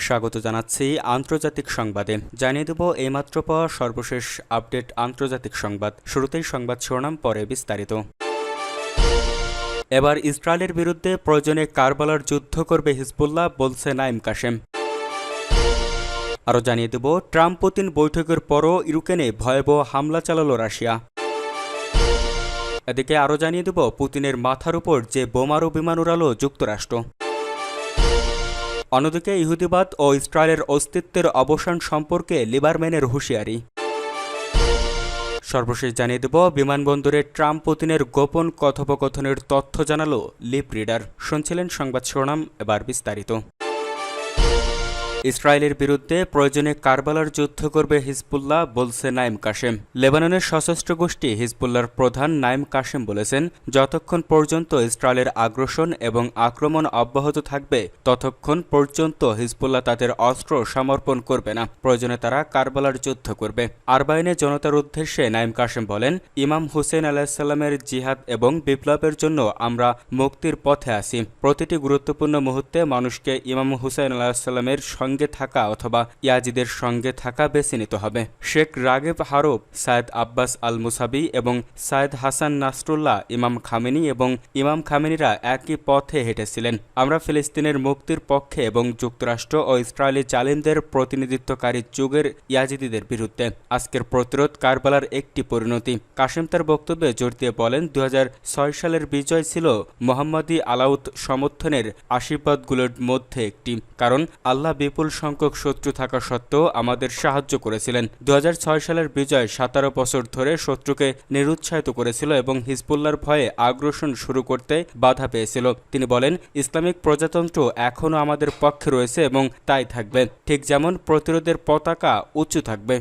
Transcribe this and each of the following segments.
স্বাগত জানাচ্ছি আন্তর্জাতিক সংবাদে। জানিয়ে দেব, এইমাত্র পাওয়া সর্বশেষ আপডেট আন্তর্জাতিক সংবাদ। শুরুতেই সংবাদ শিরোনাম, পরে বিস্তারিত। এবার ইসরায়েলের বিরুদ্ধে প্রয়োজনে কারবালার যুদ্ধ করবে হিজবুল্লাহ, বলছে নাইম কাশেম। আরও জানিয়ে দেব, ট্রাম্প পুতিন বৈঠকের পরও ইউক্রেনে ভয়াবহ হামলা চালালো রাশিয়া। এদিকে আরও জানিয়ে দেব, পুতিনের মাথার উপর যে বোমারু বিমান উড়ালো যুক্তরাষ্ট্র। অন্যদিকে ইহুদিবাদ ও ইসরায়েলের অস্তিত্বের অবসান সম্পর্কে লিবারম্যানের হুঁশিয়ারি। সর্বশেষ জানিয়ে দেব, বিমানবন্দরে ট্রাম্প পুতিনের গোপন কথোপকথনের তথ্য জানালো লিপ রিডার। শুনছিলেন সংবাদ শিরোনাম, এবার বিস্তারিত। ইসরায়েলের বিরুদ্ধে প্রয়োজনে কারবালার যুদ্ধ করবে হিজবুল্লাহ, বলছে নাইম কাশেম। লেবাননের সশস্ত্র গোষ্ঠী হিজবুল্লাহর প্রধান নাইম কাশেম বলেছেন, যতক্ষণ পর্যন্ত ইসরায়েলের আগ্রাসন এবং আক্রমণ অব্যাহত থাকবে, ততক্ষণ পর্যন্ত হিজবুল্লাহ তাদের অস্ত্র সমর্পণ করবে না। প্রয়োজনে তারা কারবালার যুদ্ধ করবে। আরবাইনে জনতার উদ্দেশ্যে নাইম কাশেম বলেন, ইমাম হুসেন আলাহিসাল্লামের জিহাদ এবং বিপ্লবের জন্য আমরা মুক্তির পথে আছি। প্রতিটি গুরুত্বপূর্ণ মুহূর্তে মানুষকে ইমাম হুসেন আলাহিসাল্লামের সঙ্গে থাকা অথবা ইয়াজিদের সঙ্গে থাকা বেছে নিতে হবে। শেখ রাগেব হারব, সায়েদ আব্বাস আল মুসাবি এবং সায়েদ হাসান নাসরুল্লাহ, ইমাম খামেনি এবং ইমাম খামেনিরা একই পথে হেঁটেছিলেন। আমরা ফিলিস্তিনের মুক্তির পক্ষে এবং যুক্তরাষ্ট্র ও ইসরায়েলি জালিমদের প্রতিনিধিত্বকারী যুগের ইয়াজিদিদের বিরুদ্ধে আজকের প্রতিরোধ কারবালার একটি পরিণতি। কাশেম তার বক্তব্যে জোর দিয়ে বলেন দু হাজার ছয় সালের বিজয় ছিল মোহাম্মদী আলাউত সমর্থনের আশীর্বাদগুলোর মধ্যে একটি। কারণ আল্লাহ বিপুল সংখ্যক শত্রু থাকা সত্ত্বেও আমাদের সাহায্য করেছিলেন। দু হাজার ছয় সালের বিজয় সতেরো বছর ধরে শত্রুকে নিরুৎসাহিত করেছিল এবং হিজবুল্লার ভয়ে আগ্রাসন শুরু করতে বাধা পেয়েছিল। তিনি বলেন, ইসলামিক প্রজাতন্ত্র এখনও আমাদের পক্ষে রয়েছে এবং তাই থাকবে। ঠিক যেমন প্রতিরোধের পতাকা উঁচু থাকবে।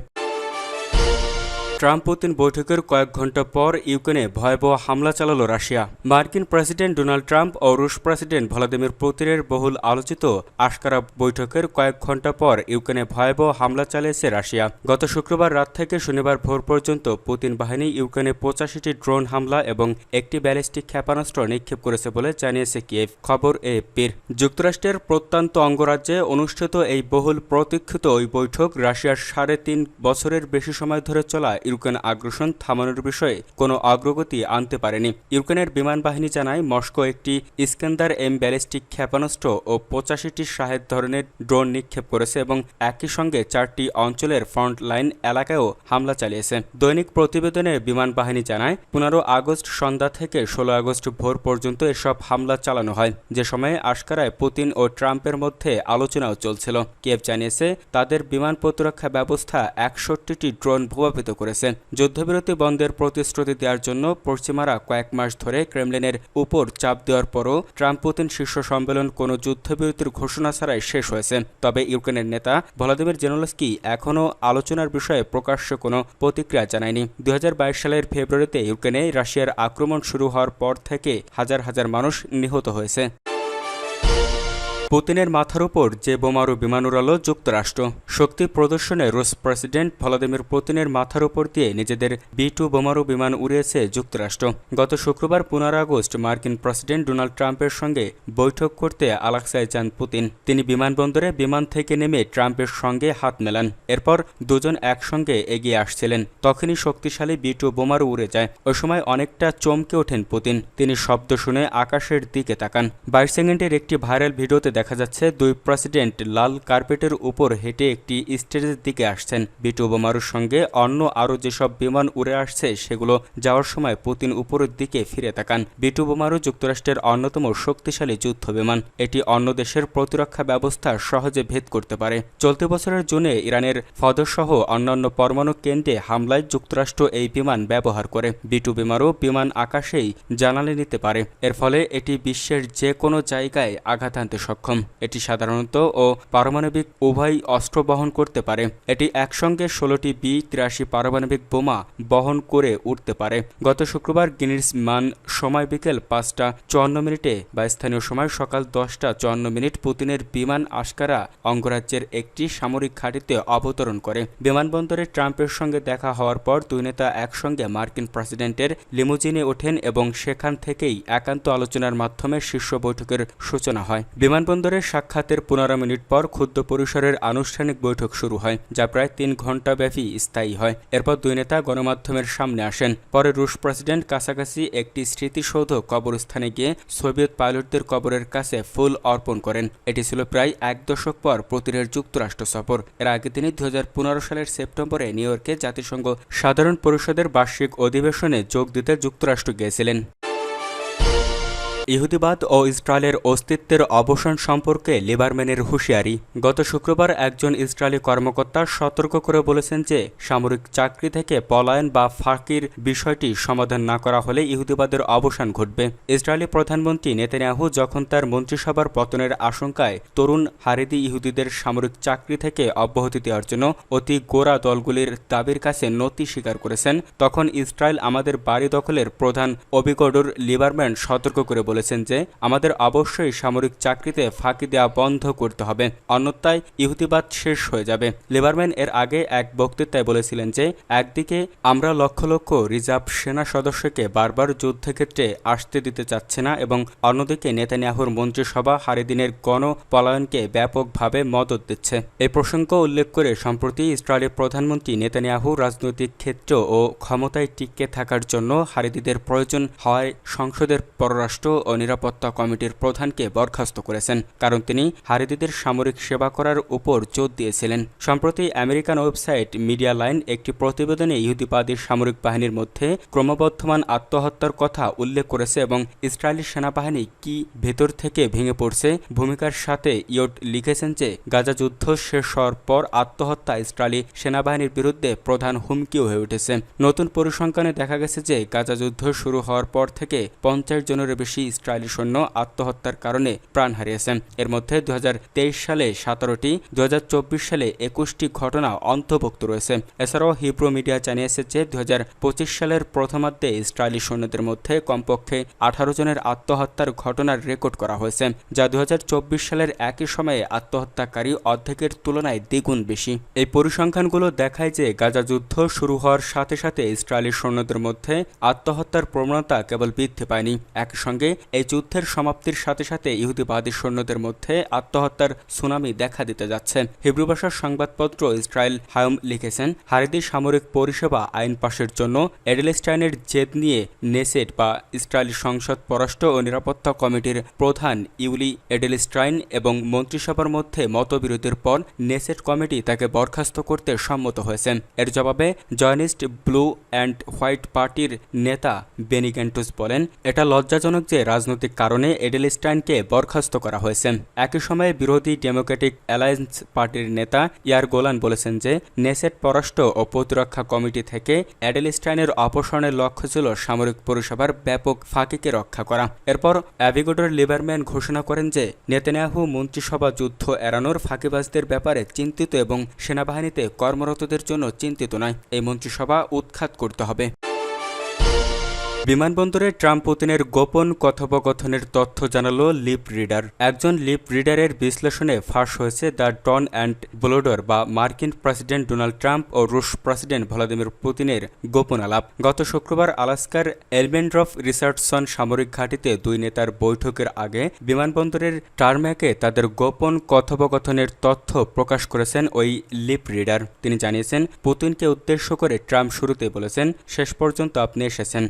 ট্রাম্প পুতিন বৈঠকের কয়েক ঘণ্টা পর ইউক্রেনে ভয়াবহ হামলা চালালো রাশিয়া। মার্কিন প্রেসিডেন্ট ডোনাল্ড ট্রাম্প ও রুশ প্রেসিডেন্ট ভলাদিমির পুতিনের বহুল আলোচিত আশকারা বৈঠকের কয়েক ঘণ্টা পর ইউক্রেনে ভয়াবহ হামলা চালিয়েছে রাশিয়া। গত শুক্রবার রাত থেকে শনিবার ভোর পর্যন্ত পুতিন বাহিনী ইউক্রেনে পঁচাশিটি ড্রোন হামলা এবং একটি ব্যালিস্টিক ক্ষেপণাস্ত্র নিক্ষেপ করেছে বলে জানিয়েছে কিয়েভ। খবর এ পির যুক্তরাষ্ট্রের প্রত্যন্ত অঙ্গরাজ্যে অনুষ্ঠিত এই বহুল প্রতীক্ষিত ওই বৈঠক রাশিয়ার সাড়ে তিন বছরের বেশি সময় ধরে চলা ইউক্রেন আগ্রাসন থামানোর বিষয়ে কোনো অগ্রগতি আনতে পারেনি। ইউক্রেনের বিমান বাহিনী জানায়, মস্কো একটি ইস্কেন্দার এম ব্যালিস্টিক ক্ষেপণাস্ত্র ও পঁচাশিটি শাহেদ ধরনের ড্রোন নিক্ষেপ করেছে এবং একই সঙ্গে চারটি অঞ্চলের ফ্রন্ট লাইন এলাকায়ও হামলা চালিয়েছে। দৈনিক প্রতিবেদনে বিমান বাহিনী জানায়, পনেরো আগস্ট সন্ধ্যা থেকে ষোলো আগস্ট ভোর পর্যন্ত এসব হামলা চালানো হয়। যে সময়ে আশকারায় পুতিন ও ট্রাম্পের মধ্যে আলোচনাও চলছিল। কিয়েভ জানিয়েছে, তাদের বিমান প্রতিরক্ষা ব্যবস্থা একষট্টিটি ড্রোন ভূপাপিত করেছে। যুদ্ধবিরতি বন্ধের প্রতিশ্রুতি দেওয়ার জন্য পশ্চিমারা কয়েক মাস ধরে ক্রেমলিনের উপর চাপ দেওয়ার পরও ট্রাম্প পুতিন শীর্ষ সম্মেলন কোনো যুদ্ধবিরতির ঘোষণা ছাড়াই শেষ হয়েছে তবে ইউক্রেনের নেতা ভলাদিমির জেনোলস্কি এখনও আলোচনার বিষয়ে প্রকাশ্যে কোনো প্রতিক্রিয়া জানায়নি। দু হাজার বাইশ সালের ফেব্রুয়ারিতে ইউক্রেনে রাশিয়ার আক্রমণ শুরু হওয়ার পর থেকে হাজার হাজার মানুষ নিহত হয়েছে। পুতিনের মাথার উপর যে বোমারু বিমান উড়ালো যুক্তরাষ্ট্র। শক্তি প্রদর্শনে রুশ প্রেসিডেন্ট ভলাদিমির পুতিনের মাথার উপর দিয়ে নিজেদের বি টু বোমারু বিমান উড়িয়েছে যুক্তরাষ্ট্র। গত শুক্রবার পনেরো আগস্ট মার্কিন প্রেসিডেন্ট ডোনাল্ড ট্রাম্পের সঙ্গে বৈঠক করতে আলাক্সায় যান পুতিন। তিনি বিমানবন্দরে বিমান থেকে নেমে ট্রাম্পের সঙ্গে হাত মেলান। এরপর দুজন একসঙ্গে এগিয়ে আসছিলেন। তখনই শক্তিশালী বি টু বোমারু উড়ে যায়। ওই সময় অনেকটা চমকে ওঠেন পুতিন। তিনি শব্দ শুনে আকাশের দিকে তাকান। বাইশ সেকেন্ডের একটি ভাইরাল ভিডিওতে দেখা যাচ্ছে, দুই প্রেসিডেন্ট লাল কার্পেটের উপর হেঁটে একটি স্টেজের দিকে আসছেন। বিটু বোমারুর সঙ্গে অন্য আরও যেসব বিমান উড়ে আসছে, সেগুলো যাওয়ার সময় পুতিন উপরের দিকে ফিরে তাকান। বিটু বোমারু যুক্তরাষ্ট্রের অন্যতম শক্তিশালী যুদ্ধ বিমান। এটি অন্য দেশের প্রতিরক্ষা ব্যবস্থা সহজে ভেদ করতে পারে। চলতি বছরের জুনে ইরানের ফদসহ অন্যান্য পরমাণু কেন্দ্রে হামলায় যুক্তরাষ্ট্র এই বিমান ব্যবহার করে। বিটু বিমারও বিমান আকাশেই জানালে নিতে পারে। এর ফলে এটি বিশ্বের যে কোনো জায়গায় আঘাত আনতে সক্ষম। এটি সাধারণত ও পারমাণবিক উভয় অস্ত্র বহন করতে পারে। এটি একসঙ্গে ষোলোটি বি তিরাশি পারমাণবিক বোমা বহন করে উঠতে পারে। গত শুক্রবার গিনিস মান সময় বিকেল পাঁচটা চুয়ান্ন মিনিটে বা স্থানীয় সময় সকাল দশটা চুয়ান্ন মিনিট পুতিনের বিমান আশকারা অঙ্গরাজ্যের একটি সামরিক ঘাঁটিতে অবতরণ করে। বিমানবন্দরে ট্রাম্পের সঙ্গে দেখা হওয়ার পর দুই নেতা একসঙ্গে মার্কিন প্রেসিডেন্টের লিমুজিনে ওঠেন এবং সেখান থেকেই একান্ত আলোচনার মাধ্যমে শীর্ষ বৈঠকের সূচনা হয়। বিমানবন্দর বিমানবন্দরে সাক্ষাতের পনেরো মিনিট পর ক্ষুদ্র পরিসরের আনুষ্ঠানিক বৈঠক শুরু হয়, যা প্রায় তিন ঘণ্টা ব্যাপী স্থায়ী হয়। এরপর দুই নেতা গণমাধ্যমের সামনে আসেন। পরে রুশ প্রেসিডেন্ট কাছাকাছি একটি স্মৃতিসৌধ কবরস্থানে গিয়ে সোভিয়েত পাইলটদের কবরের কাছে ফুল অর্পণ করেন। এটি ছিল প্রায় এক দশক পর পুতিনের যুক্তরাষ্ট্র সফর। এর আগে তিনি দু হাজার পনেরো সালের সেপ্টেম্বরে নিউ ইয়র্কে জাতিসংঘ সাধারণ পরিষদের বার্ষিক অধিবেশনে যোগ দিতে যুক্তরাষ্ট্র গিয়েছিলেন। ইহুদিবাদ ও ইসরায়েলের অস্তিত্বের অবসান সম্পর্কে লিবারম্যানের হুঁশিয়ারি। গত শুক্রবার একজন ইসরায়েলি কর্মকর্তা সতর্ক করে বলেছেন যে, সামরিক চাকরি থেকে পলায়ন বা ফাঁকির বিষয়টি সমাধান না করা হলে ইহুদিবাদের অবসান ঘটবে। ইসরায়েলি প্রধানমন্ত্রী নেতানিয়াহু যখন তার মন্ত্রিসভার পতনের আশঙ্কায় তরুণ হারিদি ইহুদিদের সামরিক চাকরি থেকে অব্যাহতি দেওয়ার জন্য অতি গোড়া দলগুলির দাবির কাছে নতি স্বীকার করেছেন, তখন ইসরায়েল আমাদের বাড়ি দখলের প্রধান অবিগডর লিবারম্যান সতর্ক করে বলেছেন যে, আমাদের অবশ্যই সামরিক চাকরিতে ফাঁকি দেওয়া বন্ধ করতে হবে। অন্যথায় ইহুদিবাদ শেষ হয়ে যাবে। লিবারম্যান এর আগে এক বক্তৃতায় বলেছিলেন যে, একদিকে আমরা লক্ষ লক্ষ রিজার্ভ সেনা সদস্যকে বারবার যুদ্ধক্ষেত্রে আসতে দিতে চাচ্ছে না এবং অন্যদিকে নেতানিয়াহুর মন্ত্রিসভা হারিদিনের গণ পলায়নকে ব্যাপকভাবে মদত দিচ্ছে। এই প্রসঙ্গ উল্লেখ করে সম্প্রতি ইসরায়েলের প্রধানমন্ত্রী নেতানিয়াহু রাজনৈতিক ক্ষেত্র ও ক্ষমতায় টিকে থাকার জন্য হারিদিদের প্রয়োজন হওয়ায় সংসদের পররাষ্ট্র ও নিরাপত্তা কমিটির প্রধানকে বরখাস্ত করেছেন, কারণ তিনি হারিদিদের সামরিক সেবা করার উপর জোর দিয়েছিলেন। সম্প্রতি আমেরিকান ওয়েবসাইট মিডিয়া লাইন একটি প্রতিবেদনে ইহুদিবাদী সামরিক বাহিনীর মধ্যে ক্রমবর্ধমান আত্মহত্যার কথা উল্লেখ করেছে এবং ইসরায়েলি সেনাবাহিনী কি ভেতর থেকে ভেঙে পড়ছে ভূমিকার সাথে ইয়ট লিখেছেন যে, গাজা যুদ্ধ শেষ হওয়ার পর আত্মহত্যা ইসরায়েলি সেনাবাহিনীর বিরুদ্ধে প্রধান হুমকিও হয়ে উঠেছে। নতুন পরিসংখ্যানে দেখা গেছে যে, গাজা যুদ্ধ শুরু হওয়ার পর থেকে পঞ্চাশ জনের বেশি ইসরায়েলি সৈন্য আত্মহত্যার কারণে প্রাণ হারিয়েছেন। এর মধ্যে দু হাজার তেইশ সালে সতেরোটি দু সালে একুশটি ঘটনা অন্তর্ভুক্ত রয়েছে। এছাড়াও হিব্রু মিডিয়া জানিয়েছে যে দু হাজার পঁচিশ সালের প্রথমার্ধে ইসরায়েলি সৈন্যদের মধ্যে কমপক্ষে আঠারো জনের আত্মহত্যার ঘটনার রেকর্ড করা হয়েছে, যা দু হাজার চব্বিশ সালের একই সময়ে আত্মহত্যাকারী অর্ধেকের তুলনায় দ্বিগুণ বেশি। এই পরিসংখ্যানগুলো দেখায় যে গাজা যুদ্ধ শুরু হওয়ার সাথে সাথে ইসরায়েলি সৈন্যদের মধ্যে আত্মহত্যার প্রবণতা কেবল বৃদ্ধি পায়নি। একই সঙ্গে এই যুদ্ধের সমাপ্তির সাথে সাথে ইহুদিবাদী সৈন্যদের মধ্যে আত্মহত্যার সুনামি দেখা দিতে যাচ্ছে। হিব্রু ভাষার সংবাদপত্র ইসরায়েল হায়ম লিখেছেন, হারিদি সামরিক পরিষেবা আইন পাশের জন্য এডেলস্টাইনের জেদ নিয়ে নেসেট বা ইসরায়েলি সংসদ পররাষ্ট্র ও নিরাপত্তা কমিটির প্রধান ইউলি এডেলস্টাইন এবং মন্ত্রিসভার মধ্যে মতবিরোধের পর নেসেট কমিটি তাকে বরখাস্ত করতে সম্মত হয়েছেন। এর জবাবে জয়নিস্ট ব্লু অ্যান্ড হোয়াইট পার্টির নেতা বেনি গ্যান্টুস বলেন, এটা লজ্জাজনক যে রাজনৈতিক কারণে এডেলস্টাইনকে বরখাস্ত করা হয়েছে। একই সময়ে বিরোধী ডেমোক্রেটিক অ্যালায়েন্স পার্টির নেতা ইয়ার গোলান বলেছেন যে, নেসেট পররাষ্ট্র ও প্রতিরক্ষা কমিটি থেকে অ্যাডেলস্টাইনের অপসারণের লক্ষ্য ছিল সামরিক পরিষেবার ব্যাপক ফাঁকিকে রক্ষা করা। এরপর অ্যাভিগোডর লিবারম্যান ঘোষণা করেন যে, নেতানিয়াহু মন্ত্রিসভা যুদ্ধ এড়ানোর ফাঁকিবাজদের ব্যাপারে চিন্তিত এবং সেনাবাহিনীতে কর্মরতদের জন্য চিন্তিত নয়। এই মন্ত্রিসভা উৎখাত করতে হবে। বিমানবন্দরে ট্রাম্প পুতিনের গোপন কথোপকথনের তথ্য জানালো লিপ রিডার। একজন লিপ রিডারের বিশ্লেষণে ফাঁস হয়েছে দ্য টন অ্যান্ড ব্লোডর বা মার্কিন প্রেসিডেন্ট ডোনাল্ড ট্রাম্প ও রুশ প্রেসিডেন্ট ভ্লাদিমির পুতিনের গোপন আলাপ। গত শুক্রবার আলাস্কার এলবেন্ড্রফ রিসার্চসন সামরিক ঘাঁটিতে দুই নেতার বৈঠকের আগে বিমানবন্দরের টার্ম্যাকে তাদের গোপন কথোপকথনের তথ্য প্রকাশ করেছেন ওই লিপ রিডার। তিনি জানিয়েছেন, পুতিনকে উদ্দেশ্য করে ট্রাম্প শুরুতে বলেছেন, শেষ পর্যন্ত আপনি এসেছেন।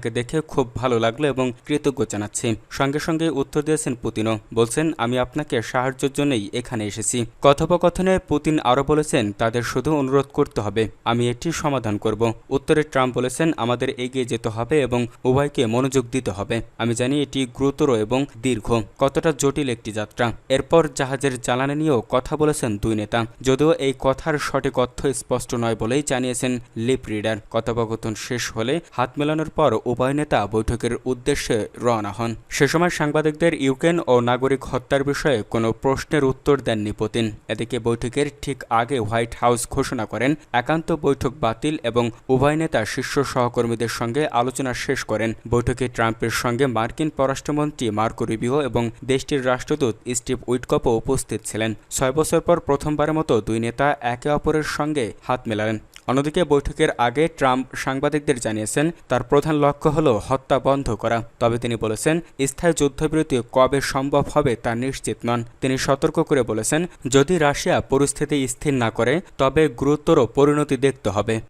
আপনাকে দেখে খুব ভালো লাগল এবং কৃতজ্ঞ জানাচ্ছি। সঙ্গে সঙ্গে উত্তর দিয়েছেন পুতিনও। বলছেন, আমি আপনাকে সাহায্যের জন্যই এখানে এসেছি। কথোপকথনে পুতিন আরও বলেছেন, তাদের শুধু অনুরোধ করতে হবে। আমি এটি সমাধান করব। উত্তরে ট্রাম্প বলেছেন, আমাদের এগিয়ে যেতে হবে এবং উভয়কে মনোযোগ দিতে হবে। আমি জানি এটি গুরুতর এবং দীর্ঘ, কতটা জটিল একটি যাত্রা। এরপর জাহাজের জ্বালানি নিয়েও কথা বলেছেন দুই নেতা। যদিও এই কথার সঠিক অর্থ স্পষ্ট নয় বলেই জানিয়েছেন লিপ রিডার। কথোপকথন শেষ হলে হাত মেলানোর পর উভয় নেতা বৈঠকের উদ্দেশ্যে রওনা হন। সে সময় সাংবাদিকদের ইউক্রেন ও নাগরিক হত্যার বিষয়ে কোনো প্রশ্নের উত্তর দেননি পুতিন। এদিকে বৈঠকের ঠিক আগে হোয়াইট হাউস ঘোষণা করেন, একান্ত বৈঠক বাতিল এবং উভয় নেতা শীর্ষ সহকর্মীদের সঙ্গে আলোচনা শেষ করেন। বৈঠকে ট্রাম্পের সঙ্গে মার্কিন পররাষ্ট্রমন্ত্রী মার্কো রিবিও এবং দেশটির রাষ্ট্রদূত স্টিভ উইটকপও উপস্থিত ছিলেন। ছয় বছর পর প্রথমবারের মতো দুই নেতা একে অপরের সঙ্গে হাত মেলালেন। অন্যদিকে বৈঠকের আগে ট্রাম্প সাংবাদিকদের জানিয়েছেন, তার প্রধান লক্ষ্য হল হত্যা বন্ধ করা। তবে তিনি বলেছেন, স্থায়ী যুদ্ধবিরতি কবে সম্ভব হবে তা নিশ্চিত নন। তিনি সতর্ক করে বলেছেন, যদি রাশিয়া পরিস্থিতি স্থির না করে, তবে গুরুতর পরিণতি দেখতে হবে।